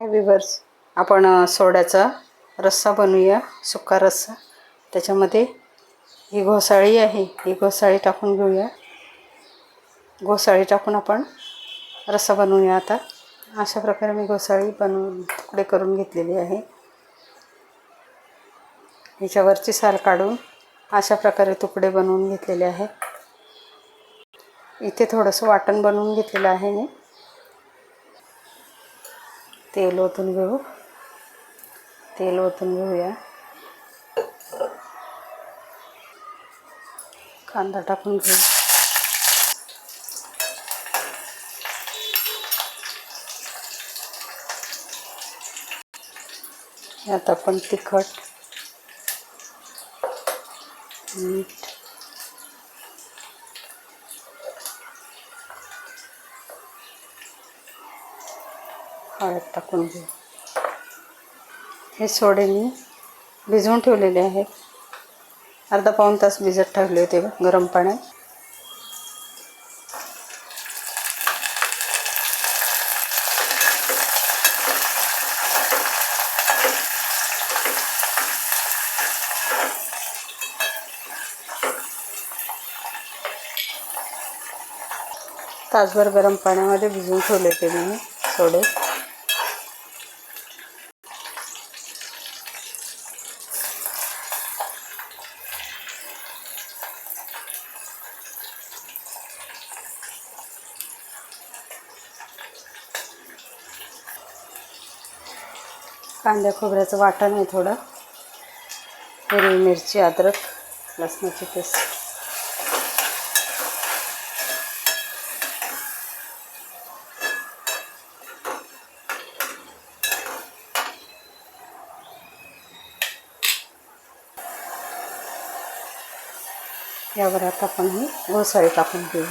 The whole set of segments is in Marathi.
विवर्स आपण सोड्याचा रस्सा बनवूया सुका रस्सा. त्याच्यामध्ये ही घोसाळी आहे. ही घोसाळी टाकून घेऊया. घोसाळी टाकून आपण रस्सा बनवूया आता. अशा प्रकारे मी घोसाळी बनवून तुकडे करून घेतलेली आहे. हिच्यावरची साल काढून अशा प्रकारे तुकडे बनवून घेतलेले आहे. इथे थोडंसं वाटण बनवून घेतलेलं आहे मी. तेल ओतून घेऊ. तेल ओतून घेऊया. कांदा टाकून घेऊ. यात आपण तिखट मीठ हळद टाकून घेऊ. हे सोडे मी भिजवून ठेवलेले आहेत. अर्धा पाऊण तास भिजत ठेवले होते गरम पाण्यात. तासभर गरम पाण्यामध्ये भिजवून ठेवले होते मी सोडे. कांद्या खोबऱ्याचं वाटण आहे थोडं. हिरवी मिरची अद्रक लसणाची पेस्ट. यावर आता आपण ही घोसाळी टाकून घेऊ.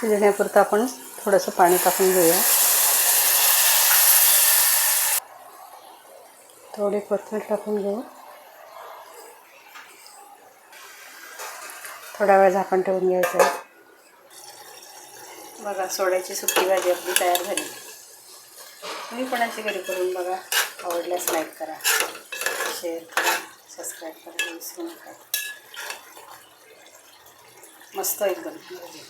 शिजण्यापुरतं आपण थोडंसं पाणी टाकून घेऊया. थोडी कोथिंबीर टाकून घेऊ. थोडा वेळ झाकण ठेवून घ्यायचं आहे. बघा सोड्याची सुकी भाजी आपली तयार झाली. तुम्ही पण अशी घरी करून बघा. आवडल्यास लाईक करा. शेअर करा. सबस्क्राईब करा. विसरू नका. मस्त एकदम. भाजी